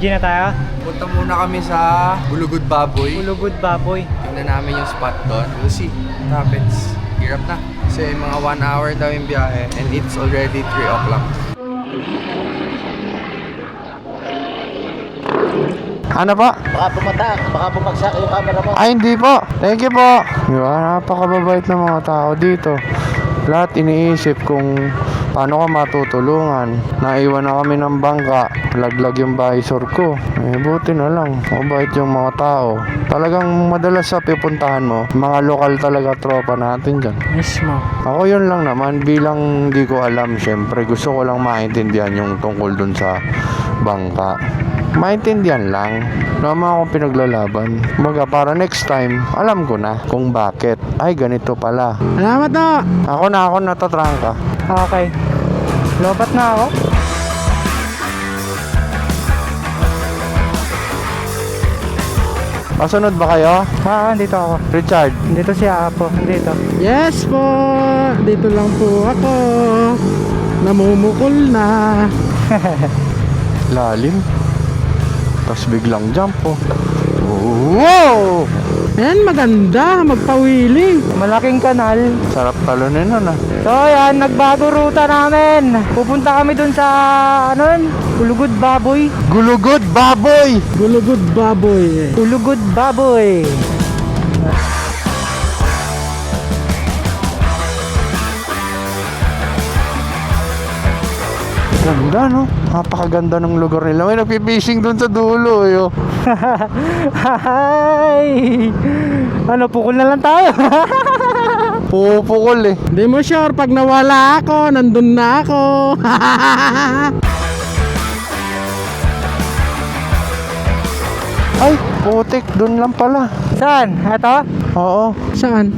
G na tayo. Punta muna kami sa Bulugod Baboy. Ulugod baboy. Tingnan namin yung spot doon. We'll see what happens. Hirap na. Kasi mga 1 hour daw yung biyahe and it's already 3 o'clock. Ano po? Baka pumatak, baka bumagsak yung camera mo. Ay, hindi po. Thank you po. Di ba? Napakababait ng mga tao dito. Lahat iniisip kung paano ka matutulungan. Naiwan na kami ng bangka. Laglag yung visor ko. Eh, buti na lang. Mabait yung mga tao. Talagang madalas sa pipuntahan mo, mga lokal talaga tropa natin dyan. Mismo. Ako yun lang naman, bilang di ko alam, syempre gusto ko lang maintindihan yung tungkol dun sa bangka. Maintindihan lang. Naman ako pinaglalaban. Kumbaga, para next time, alam ko na kung bakit. Ay, ganito pala. Salamat na! Ako na ako natatrangka. Okay. Lobat na ako. Masunod ba kayo? Ah, dito ako. Richard, Dito si Apo. Dito. Yes po! Dito lang po ako. Namumukol na. lalim. Tapos biglang jump oh. Wow! Ayan, maganda. Magpawili. Malaking kanal. Sarap talunin nun ah. So yan, nagbago ruta namin. Pupunta kami dun sa, ano yun? Ulugod baboy. Gulugod baboy! Gulugod baboy. Ulugod baboy. Ganda no? Napakaganda ng lugar nila. May nagpipishing dun sa dulo eh. oh. Hi! Ano, pukul na lang tayo. Pupukol eh. Hindi mo sure, pag nawala ako, nandun na ako. Ay, putik. Dun lang pala. Saan? Ito? Oo. Saan?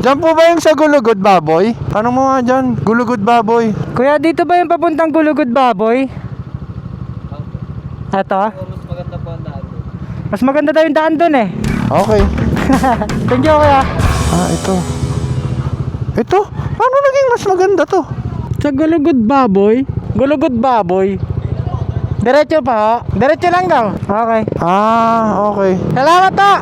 Diyan po ba yung sa Gulugod Baboy? Tanong mo nga dyan. Gulugod Baboy. Kuya, dito ba yung papuntang Gulugod Baboy? Ito? Mas maganda daw yung daan dun eh. Okay. Thank you, kuya. Ah, ito. Ito? Paano naging mas maganda to? Sa gulugod baboy? Gulugod Baboy. Diretso pa ho? Diretso lang daw. Okay. Ah, okay. Salamat to!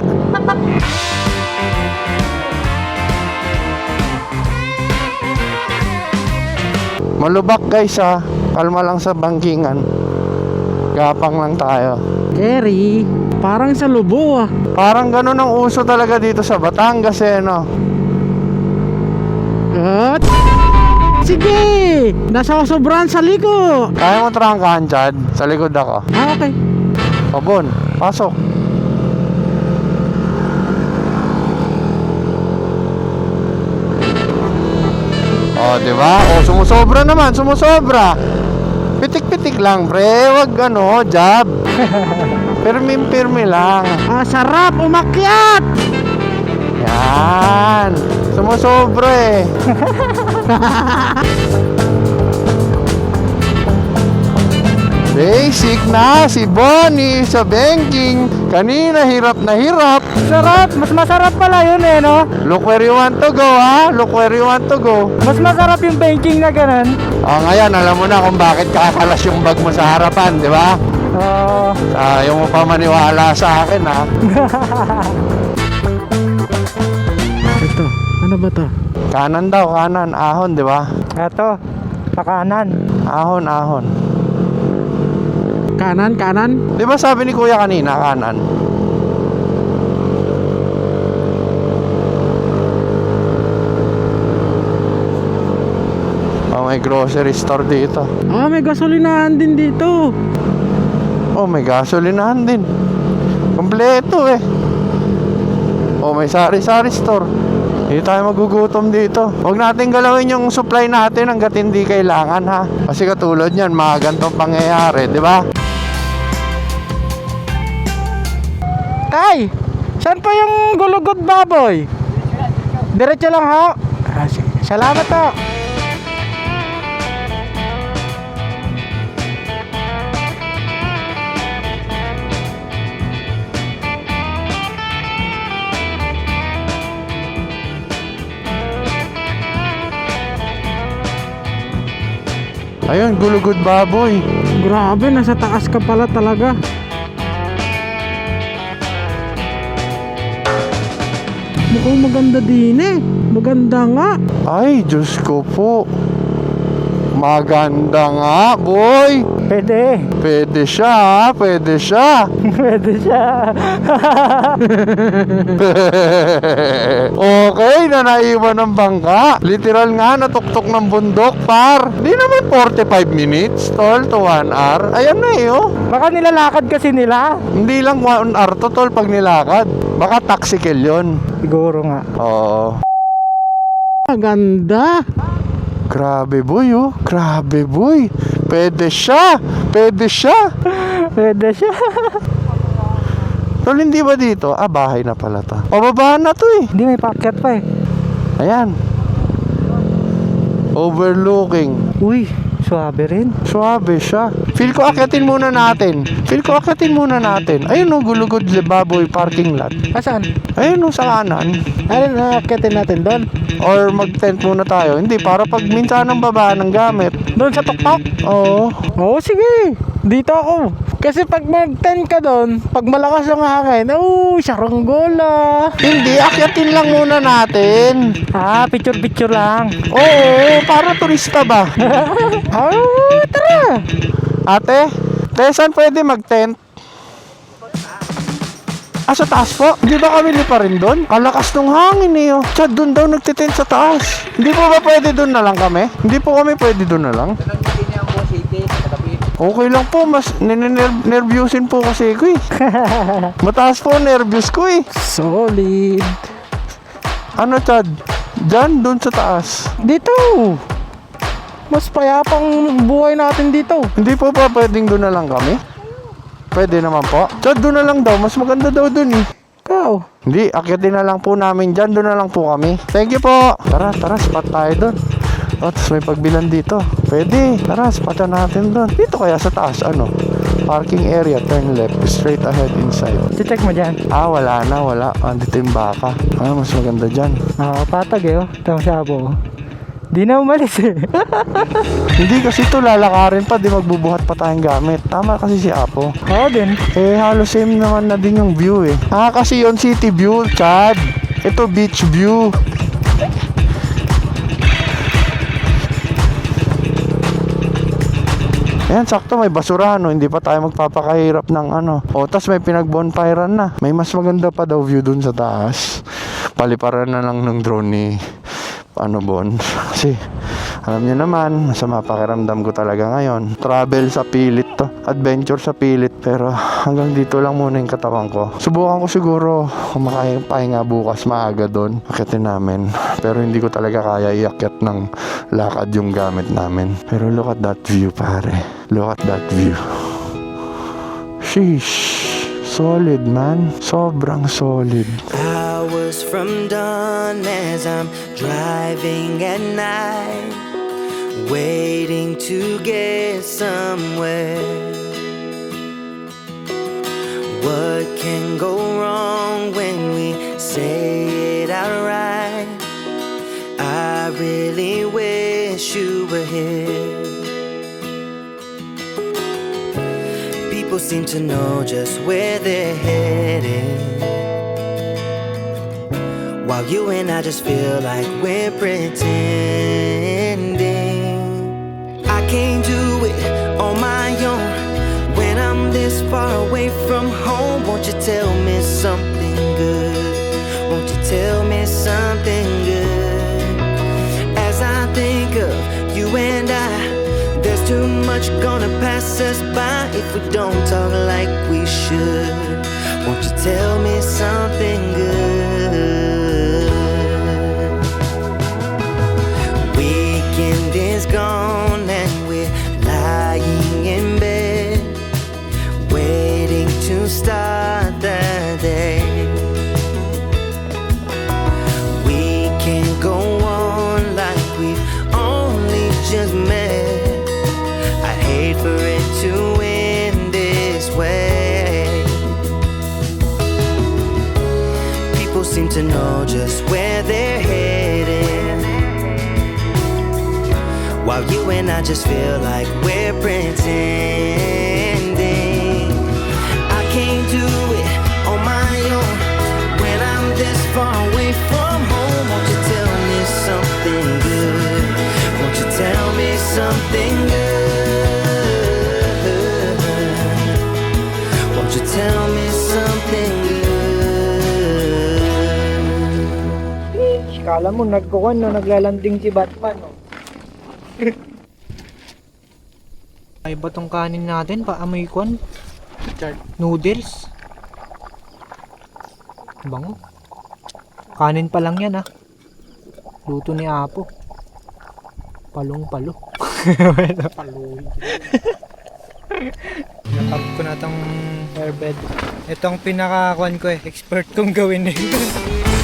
Malubak guys ha. Kalma lang sa bangkingan. Gapang lang tayo. Kerry, parang sa lubo ah. Parang ganun ang uso talaga dito sa Batangas eh, no? At... Sige! Nasa sobrahan sa liko. Kaya mo trangkahan, Chad? Sa likod ako. Ah, okay. Pabon, pasok. Oh, di ba? Oh, sumusobra naman, sumusobra. Pitik-pitik lang, pre. Wag ano, jab. Pirmi-pirmi lang. Ah, sarap umakyat! Yan. Sumusobra eh. Basic na si Bonnie sa banking. Kanina hirap na hirap. Sarap! Mas masarap pala yun eh, no? Look where you want to go ha. Look where you want to go. Mas masarap yung banking na ganun. Oh, ngayon alam mo na kung bakit kakalas yung bag mo sa harapan, di ba? Oo. Ayaw mo pa maniwala sa akin ha. Ito, ano ba to? Kanan daw, kanan. Ahon, di ba? Eto, sa kanan. Ahon, ahon. Kanan, kanan? Di ba sabi ni kuya kanina, kanan? May grocery store dito. Ah, may gasolinahan din dito. Oh, may gasolinahan din. Kompleto eh. Oh, may sari-sari store. Hindi tayo magugutom dito. Huwag natin galawin yung supply natin hanggat hindi kailangan ha. Kasi katulad niyan, mga gantong pangyayari, di ba? Tay! Saan po yung gulugod baboy? Diretso lang ho. Ah, sige. Salamat to. Ayun, gulugod baboy. Grabe, nasa taas ka pala talaga. Mukhang maganda din eh. Maganda nga. Ay, Diyos ko po. Maganda nga, boy. Pwede. Pwede siya? Pwede siya. Pwede siya. okay, na naiwan ng bangka. Literal nga, natuktok ng bundok, par. Di naman 45 minutes, tol, to 1 hour. Ayan na eh, oh. Baka nilalakad kasi nila. Hindi lang 1 hour to, tol, pag nilakad. Baka taxicle yun. Siguro nga. Oo. Maganda. Grabe, boy, oh. Grabe, boy. Pwede siya. Pwede siya. Pwede siya. Tol, hindi ba dito? Ah, bahay na pala to. Pababahan na to eh. Hindi may packet pa eh. Ayan. Overlooking. Uy, swabe rin. Suabe siya. Feel ko akyatin muna natin. Feel ko akyatin muna natin. Ayun o, gulugod baboy parking lot. Asan? Ayun o, sa kanan. Ano nakakyatin natin doon? Or mag-tent muna tayo. Hindi, para pag minsan ng baba ng gamit. Doon sa tuktok? Oo. Oo, sige. Dito ako. Kasi pag mag-10 ka doon, pag malakas ang hangin, oh, saranggola. Hindi, akyatin lang muna natin. Ah, picture-picture lang. Oo, para turista ba? Oh, tara. Ate, te, saan pwede mag-tent? Ah, sa taas po? Hindi ba kami pa rin doon? Kalakas ng hangin eh. Oh. Chad, doon daw nagtitent sa taas. Hindi po ba pwede doon na lang kami? Hindi po kami pwede doon na lang? Okay lang po, mas ninenervyusin po kasi ko eh. Mataas po ang nervous ko eh. Solid. Ano Chad? Diyan, doon sa taas. Dito. Mas payapang buhay natin dito. Hindi po ba pwedeng doon na lang kami? Pwede naman po. Chad, doon na lang daw. Mas maganda daw doon eh. Ikaw. Hindi, akyatin na lang po namin dyan. Doon na lang po kami. Thank you po. Tara, tara, spot tayo doon. Oh, tapos may pagbilan dito. Pwede. Tara, spotan natin doon. Dito kaya sa taas, ano? Parking area, turn left, straight ahead inside. Check mo dyan. Ah, wala na, wala. Andito yung baka. Ah, mas maganda dyan. Ah, patag eh. Oh. Tama siya po. Di na umalis eh. Hindi kasi ito lalakarin pa, di magbubuhat pa tayong gamit. Tama kasi si Apo. Oo din. Eh, halos same naman na din yung view eh. Ah, kasi yon city view, Chad. Ito beach view. Ayan, sakto may basurahan, no? hindi pa tayo magpapakahirap ng ano. O, tas may pinag-bonfirean na. May mas maganda pa daw view dun sa taas. Paliparan na lang ng drone ni ano Bon. Kasi, alam niyo naman, masama pakiramdam ko talaga ngayon. Travel sa pilit to. Adventure sa pilit. Pero hanggang dito lang muna yung katawan ko. Subukan ko siguro kung makapahinga bukas maaga doon. Akitin namin. Pero hindi ko talaga kaya iakyat ng lakad yung gamit namin. Pero look at that view pare. Look at that view. Sheesh. Solid man. Sobrang solid. Hours from dawn as I'm driving at night, waiting to get somewhere. What can go wrong when we say seem to know just where they're heading. While you and I just feel like we're pretending. I can't do it on my own. When I'm this far away from home, won't you tell me something good? Won't you tell me something good? As I think of you and I, there's too much gonna pass us by if we don't talk like we should. Won't you tell me something good? To know just where they're heading. While you and I just feel like we're pretending. Kala mo nagkuhan no, naglalanding si Batman no. Ay ba tong kanin natin? Pa amoy kwan? Noodles. Bango. Kanin pa lang yan ah. Luto ni Apo. Palong palo. Paluin. Natap ko na tong airbed. Itong pinaka-kwan ko eh. Expert kong gawin eh.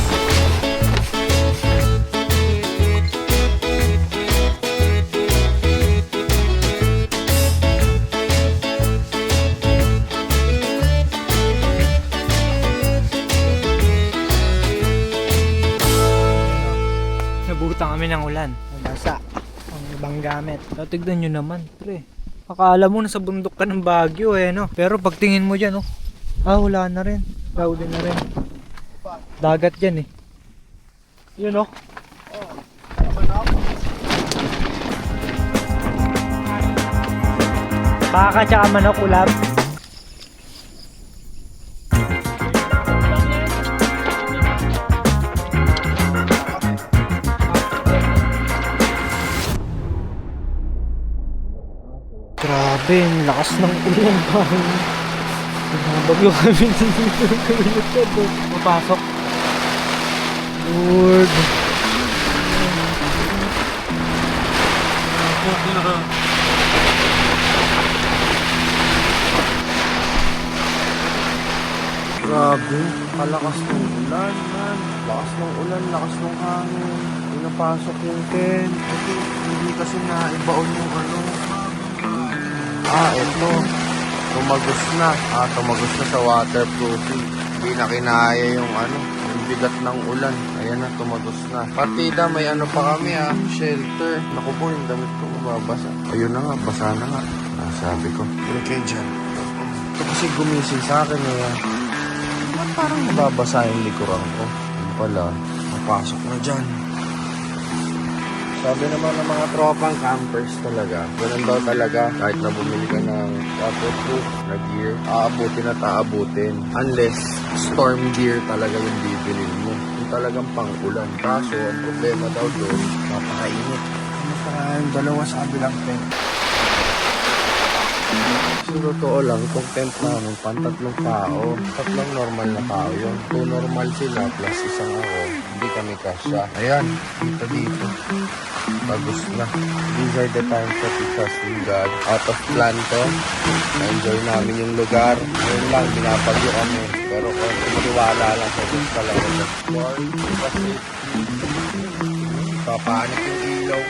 So, tignan nyo naman, pre. Akala mo nasa bundok ka ng Baguio eh, no? Pero pagtingin mo dyan, oh. Ah, wala na rin. Cloudy na rin. Dagat dyan eh. Yun, oh. Baka tsaka manok ulam. Grabe, ang lakas ng ulan parang Nabagyo kami dito. Papasok. Lord. Grabe, kalakas ng ulan, man. Lakas ng ulan, lakas ng hangin. Pinapasok yung tent. Kasi hindi kasi naibaon yung ano. Ah, eto. Tumagos na. Ah, tumagos na sa waterproofing. Hindi na kinaya yung ano, yung bigat ng ulan. Ayan na, tumagos na. Partida, may ano pa kami ah, shelter. Naku po, yung damit ko mababasa. Ayun na nga, basa na nga. Ah, sabi ko, pero kayo dyan. Ito kasi gumising sa akin eh. Ba't parang nababasa yung likuran ko? Yun pala, napasok na dyan. Sabi naman ng mga tropang campers talaga, ganun daw talaga, kahit na bumili ka ng waterproof na gear, aabutin at aabutin. Unless storm gear talaga yung bibilin mo. Yung talagang pang-ulan. Kaso, ang problema daw doon, napakainit. Ano pa yung dalawa sa kabilang tent? Sa totoo lang, itong tent namin, pantatlong tao. Tatlong normal na tao yun. Two normal sila, plus isang ako. Hindi kami kasya. Ayan, dito dito. Bagus na. These are the times that we trust in God. Out of plan to. Na-enjoy namin yung lugar. Ngayon lang, binapagyo kami. Pero kung tiwala lang sa Diyos talaga. Lord, kasi papanik yung ilaw.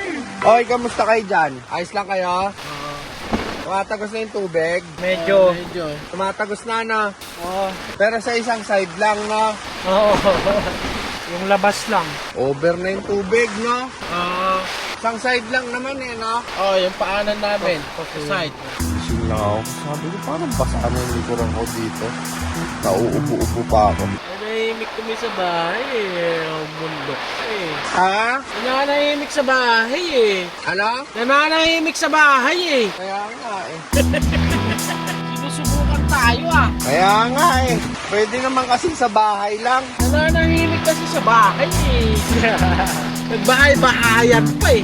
Oy, kamusta kayo dyan? Ayos lang kayo? Tumatagos na yung tubig. Medyo. Tumatagos na na. Oo. Pero sa isang side lang na. Oo. yung labas lang. Over na yung tubig, no? Ah. Isang side lang naman eh, no? Oh, yung paanan namin. Side. Gising lang ako. Sabi ko, parang basa na yung likuran ko dito. Nauubo-ubo pa ako. Nanahimik kami sa bahay eh. Ang bundok eh. Ha? Nananahimik sa bahay eh. Ano? Nananahimik sa bahay eh. Kaya nga eh. Tayo ah. Kaya nga eh. Pwede naman kasi sa bahay lang. Nananahimik kasi sa bahay eh. Nagbahay-bahayan pa eh.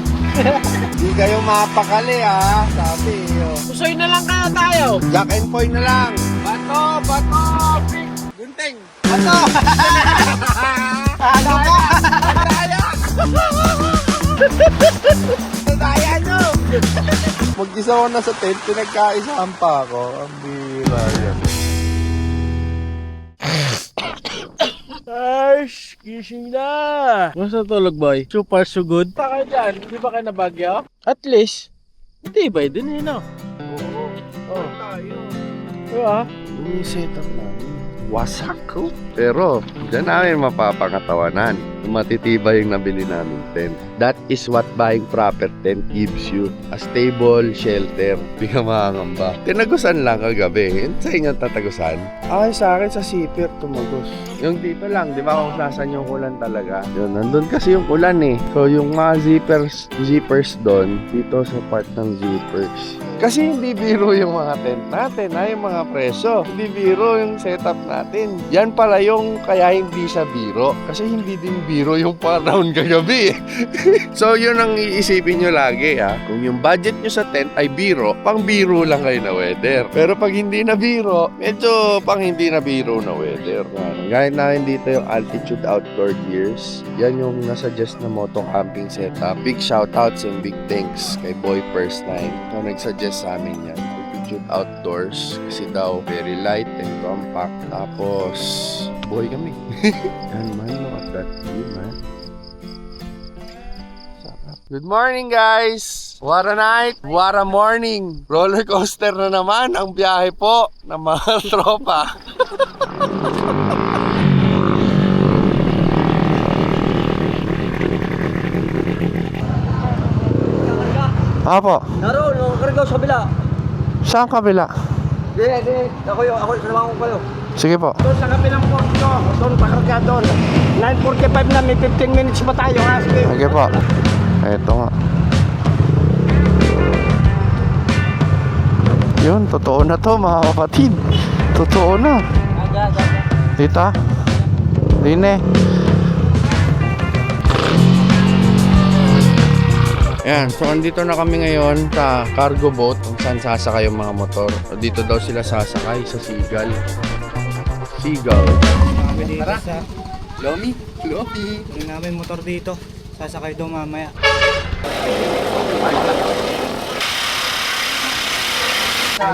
Hindi kayo mapakali ha. Sabi oh. Pusoy na lang kaya tayo. Jack and Poy na lang. Bato, bato, pig. Gunting. Ano? ano ka? Daya! Daya nyo! Mag-isa ko na sa tent, pinagkaisahan pa ako. Ang bira yan. Ash, gising na. Masa tulog boy? Super so good. Taka dyan, di ba kayo nabagyo? At least, tibay din eh no? Oo. Oh. Diba? Yung setup namin. Wasak ko. Pero, dyan namin mapapangatawanan. matitibay yung nabili namin tent. That is what buying proper tent gives you. A stable shelter. Hindi ka makangamba. Tinagusan lang kagabi. Sa inyo tatagusan? Ay, sa akin sa zipper tumagos. Yung dito lang, di ba kung sasan yung ulan talaga? Yun, nandun kasi yung ulan eh. So, yung mga zippers, zippers doon, dito sa part ng zippers. Kasi hindi biro yung mga tent natin, ha? yung mga preso. Hindi biro yung setup natin. Yan pala yung kaya hindi siya biro. Kasi hindi din biro yung panahon kagabi. so, yun ang iisipin nyo lagi, ha? Kung yung budget nyo sa tent ay biro, pang biro lang kayo na weather. Pero pag hindi na biro, medyo pang hindi na biro na weather. Gamit namin dito yung Altitude Outdoor Gears. Yan yung nasuggest na moto camping setup. Big shoutouts and big thanks kay Boy First Time. So, nagsuggest sa amin yan. Altitude Outdoors kasi daw very light and compact. Tapos, boy kami. yan man, look at that view, man. Good morning, guys! What a night! What a morning! Roller coaster na naman ang biyahe po ng mga tropa. Apo, Naroon, no, karagaw sa kabila. saan kabila? Di, di, ako yung, ako, sinabahan ko kayo. Sige po. Doon sa kabilang porto, doon pakarga doon. 9.45 na, may 15 minutes pa tayo ha. Sige. Sige po. Eto nga. Yun, totoo na to mga kapatid. Totoo na. Tita? Dine. Ayan, so andito na kami ngayon sa cargo boat kung saan sasakay yung mga motor. Dito daw sila sasakay sa Seagull. Seagull. Kami dito sa, Lomi? Lomi. tuloy namin motor dito. Sasakay daw mamaya.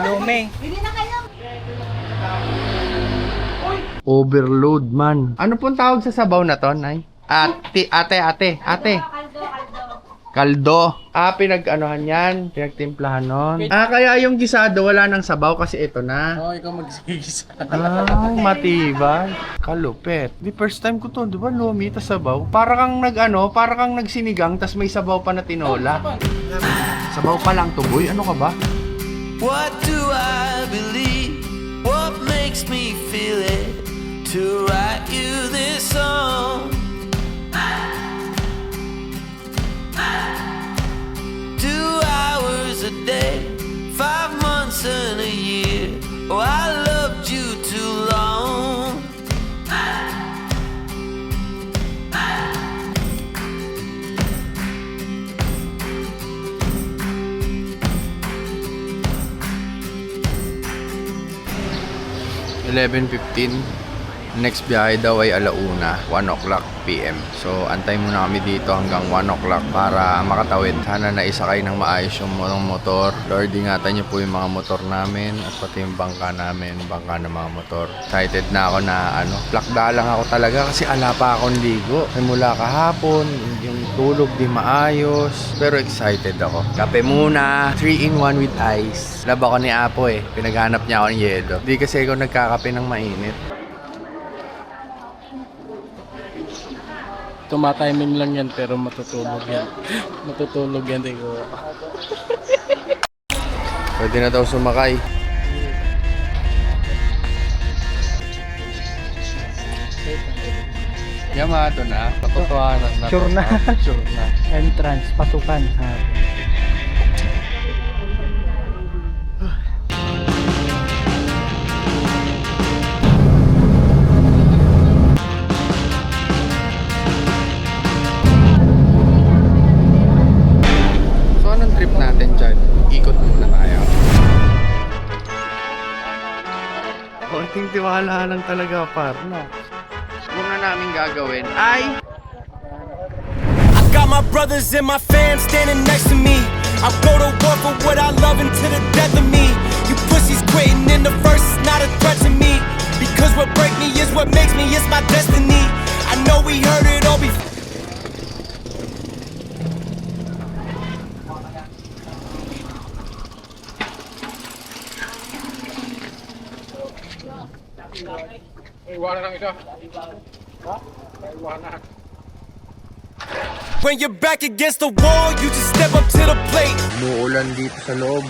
Lume. Overload man. Ano pong tawag sa sabaw na to, Nay? Ate, ate, ate, ate. Kaldo. Ah, pinag-anohan yan. Pinagtimplahan nun. Ah, kaya yung gisado wala nang sabaw kasi ito na. Oo, ikaw magsigisa. Ay, matibay. Kalupet. Di first time ko to, di ba? Lumi, tas sabaw. Para kang nag-ano, para kang nagsinigang, tas may sabaw pa na tinola. Sabaw pa lang to, boy. Ano ka ba? What do I believe? What makes me feel it? To write you this song. Two hours a day, five months and a year. Oh, I loved you too long. Eleven fifteen. Next biyahe daw ay alauna, 1 o'clock PM. So, antay muna kami dito hanggang 1 o'clock para makatawid. Sana naisakay ng maayos yung motor. Lord, ingatan niyo po yung mga motor namin at pati yung bangka namin, bangka ng mga motor. Excited na ako na ano, plakda lang ako talaga kasi ala pa akong ligo. Simula kahapon, yung tulog di maayos. Pero excited ako. Kape muna, 3 in 1 with ice. Lab ako ni Apo eh. Pinaghanap niya ako ng yelo. Di kasi ako nagkakape ng mainit. Tumatiming lang yan pero matutulog yan. matutulog yan, tingko. Pwede na daw sumakay. Yamato na. Katotohanan na. Sure na. sure na. Entrance, pasukan. So Konting lang talaga, parno. Una namin gagawin ay I got my brothers and my fam standing next to me. I go to war for what I love until the death of me. You pussies quitting in the first is not a threat to me. Because what break me is what makes me, it's my destiny. I know we heard it all before. Iwanan lang isa. Ha? Iwanan. When you're back against the wall, you just step up to the plate. Muulan dito sa loob.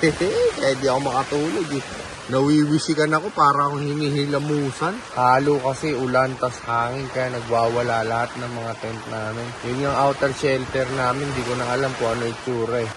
Kaya di ako makatulog eh. Nawiwisikan ako para akong hinihilamusan. Halo kasi ulan tas hangin kaya nagwawala lahat ng mga tent namin. Yun yung outer shelter namin, di ko na alam kung ano itsura eh.